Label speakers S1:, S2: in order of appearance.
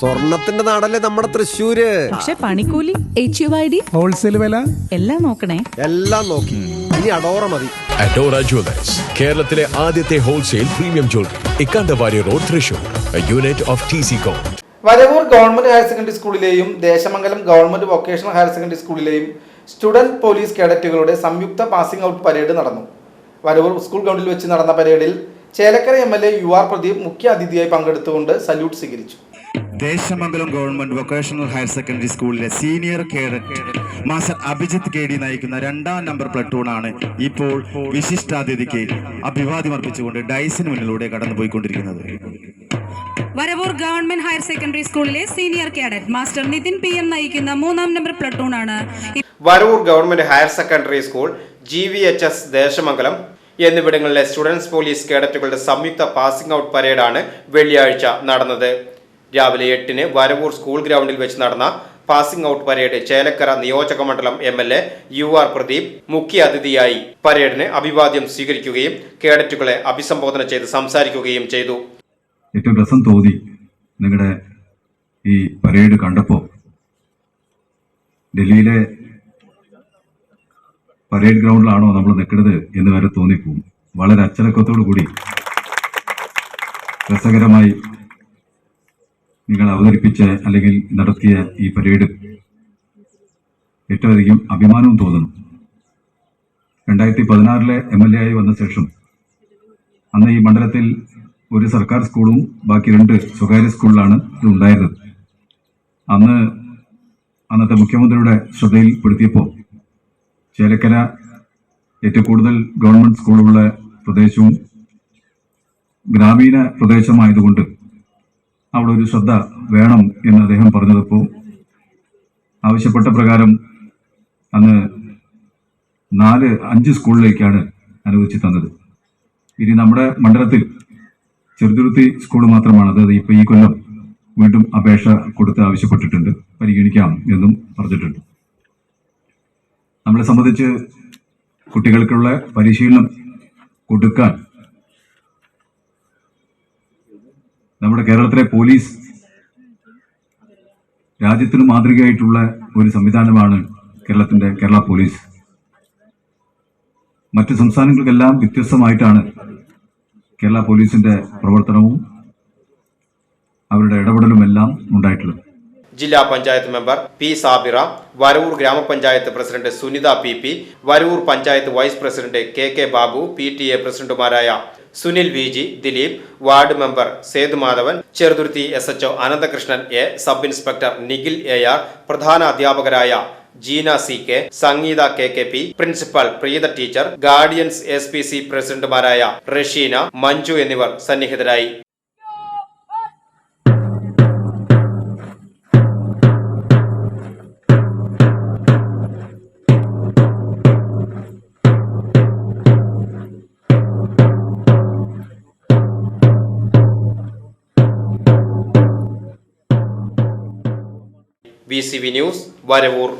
S1: സ്വർണത്തിന്റെ നാടല്ലേ നമ്മുടെ തൃശ്ശൂര്?
S2: പക്ഷെ പണിക്കൂലി H U I D
S3: wholesale വില?
S2: എല്ലാം നോക്കണേ.
S1: എല്ലാം നോക്കി. ഇനി അടോറ മതി.
S4: അഡോറ ജുവലേഴ്സ് കേരളത്തിലെ ആദ്യത്തെ wholesale premium jewellery Ikkandavari road Thrissur. Unit of T C com
S5: Varavoor government higher secondary സ്കൂളിലെയും Desamangalam government vocational higher secondary സ്കൂളിലെയും student police കേഡറ്റുകളുടെ സംയുക്ത പാസിംഗ് ഔട്ട് പരേഡ് നടന്നു. വരവൂർ സ്കൂൾ ഗ്രൗണ്ടിൽ വെച്ച് നടന്ന പരേഡിൽ Chelakkara M L A U R Pradeep മുഖ്യ അതിഥിയായി പങ്കെടുത്തുകൊണ്ട് സല്യൂട്ട് സ്വീകരിച്ചു.
S6: Desamangalam government vocational higher secondary സ്കൂളിലെ senior cadet master Abhijith K D നയിക്കുന്ന രണ്ടാം നമ്പർ പ്ലട്ടൂൺ ആണ് ഇപ്പോൾ വിശിഷ്ടാതിഥിക്ക് അഭിവാദ്യം അർപ്പിച്ചുകൊണ്ട് ഡൈസിന് മുന്നിലൂടെ കടന്നുപോയിക്കൊണ്ടിരിക്കുന്നത്.
S7: വരവൂർ ഗവൺമെന്റ് ഹയർ സെക്കൻഡറി സ്കൂളിലെ senior cadet master Nithin P M നയിക്കുന്ന മൂന്നാം നമ്പർ പ്ലട്ടൂൺ ആണ്.
S8: Varavoor government higher secondary school G V H S Desamangalam എന്നിവിടങ്ങളിലെ സ്റ്റുഡൻസ് പോലീസ് കേഡറ്റുകളുടെ സംയുക്ത പാസിംഗ് ഔട്ട് പരേഡാണ് വെള്ളിയാഴ്ച നടന്നത്. രാവിലെ എട്ടിന് വരവൂർ സ്കൂൾ ഗ്രൗണ്ടിൽ വെച്ച് നടന്ന പാസിംഗ് ഔട്ട് പരേഡ് ചേലക്കര നിയോജക മണ്ഡലം M L A U R Pradeep മുഖ്യ അതിഥിയായി. പരേഡിന് അഭിവാദ്യം സ്വീകരിക്കുകയും കേഡറ്റുകളെ അഭിസംബോധന ചെയ്ത് സംസാരിക്കുകയും ചെയ്തു.
S9: ഏറ്റവും രസം തോന്നി നിങ്ങളുടെ ഈ പരേഡ് കണ്ടപ്പോൾ ഡൽഹിയിലെ പരേഡ് ഗ്രൗണ്ടിലാണോ നമ്മൾ നിൽക്കുന്നത് എന്ന് വരെ തോന്നിപ്പോവും വളരെ അച്ചടക്കത്തോടു കൂടി രസകരമായി നിങ്ങൾ അവതരിപ്പിച്ച അല്ലെങ്കിൽ നടത്തിയ ഈ പരേഡ് ഏറ്റവും അധികം അഭിമാനവും തോന്നുന്നു. രണ്ടായിരത്തി പതിനാറിലെ എം എൽ എ ആയി വന്ന ശേഷം അന്ന് ഈ മണ്ഡലത്തിൽ ഒരു സർക്കാർ സ്കൂളും ബാക്കി രണ്ട് സ്വകാര്യ സ്കൂളിലാണ് ഇത് ഉണ്ടായിരുന്നത്. അന്ന് അന്നത്തെ മുഖ്യമന്ത്രിയുടെ ശ്രദ്ധയിൽപ്പെടുത്തിയപ്പോൾ ചേലക്കര ഏറ്റവും കൂടുതൽ ഗവൺമെന്റ് സ്കൂളുള്ള പ്രദേശവും ഗ്രാമീണ പ്രദേശമായതുകൊണ്ട് അവിടെ ഒരു ശ്രദ്ധ വേണം എന്ന് അദ്ദേഹം പറഞ്ഞതപ്പോൾ ആവശ്യപ്പെട്ട പ്രകാരം അന്ന് നാല് അഞ്ച് സ്കൂളിലേക്കാണ് അനുവദിച്ചു തന്നത്. ഇനി നമ്മുടെ മണ്ഡലത്തിൽ ചെറുതുരുത്തി സ്കൂൾ മാത്രമാണ്. അതായത് ഇപ്പൊ ഈ കൊല്ലം വീണ്ടും അപേക്ഷ കൊടുത്ത് ആവശ്യപ്പെട്ടിട്ടുണ്ട്. പരിഗണിക്കാം എന്നും പറഞ്ഞിട്ടുണ്ട്. നമ്മളെ സംബന്ധിച്ച് കുട്ടികൾക്കുള്ള പരിശീലനം കൊടുക്കാൻ നമ്മുടെ കേരളത്തിലെ പോലീസ് രാജ്യത്തിന് മാതൃകയായിട്ടുള്ള ഒരു സംവിധാനമാണ് കേരളത്തിന്റെ കേരള പോലീസ്. മറ്റ് സംസ്ഥാനങ്ങൾക്കെല്ലാം വ്യത്യസ്തമായിട്ടാണ് കേരള പോലീസിന്റെ പ്രവർത്തനവും അവരുടെ ഇടപെടലും എല്ലാം ഉണ്ടായിട്ടുള്ളത്.
S8: ജില്ലാ പഞ്ചായത്ത് മെമ്പർ പി സാബിറ വരവൂർ ഗ്രാമപഞ്ചായത്ത് president Sunitha P P Varavoor panchayat vice president K K Babu P T A പ്രസിഡന്റുമാരായ Sunil V G Dileep ward member Sethumadhavan Cheruthuruthy S HO Ananthakrishnan A sub inspector Nikhil A R പ്രധാന അധ്യാപകരായ Jeena C K Sangeetha K K P principal Preetha teacher guardians S P C പ്രസിഡന്റുമാരായ റഷീന മഞ്ജു എന്നിവർ സന്നിഹിതരായി. V C V news Varavoor